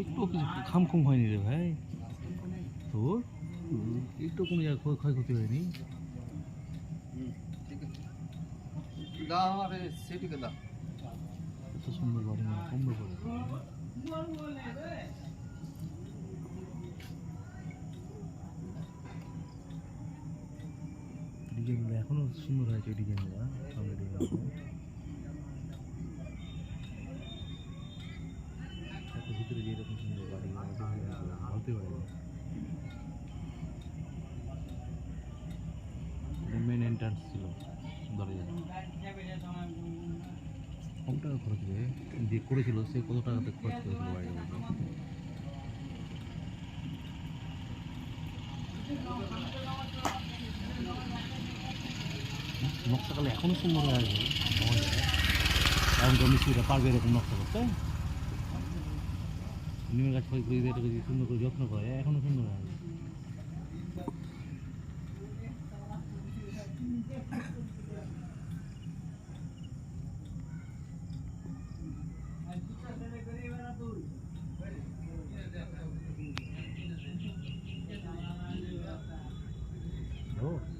একটু কিছু খামখুম হয়নি রে ভাই। তোর? একটু কোনো ক্ষয়ক্ষতি হয়নি? এত সুন্দর বাড়ি কমবে পড়ে ডিজাইনগুলো এখনও সুন্দর হয়েছে ডিজাইনগুলো। সামনে ডিজাইনগুলো এত ভিতরে যে এরকম সুন্দর বাড়ি ভাবতে পারি মেন ছিল। দরজা কম টাকা খরচ হবে যে করেছিল, সে কত টাকাতে খরচ করেছিল মধ্যে? নকশাকালে এখনও সুন্দর হয়ে এখন তো মিস্ত্রিরা পারবে এরকম নকশা করতে। নিমের গাছ ফল করে সুন্দর করে যত্ন করে, এখনও সুন্দর হয়ে আছে Oh.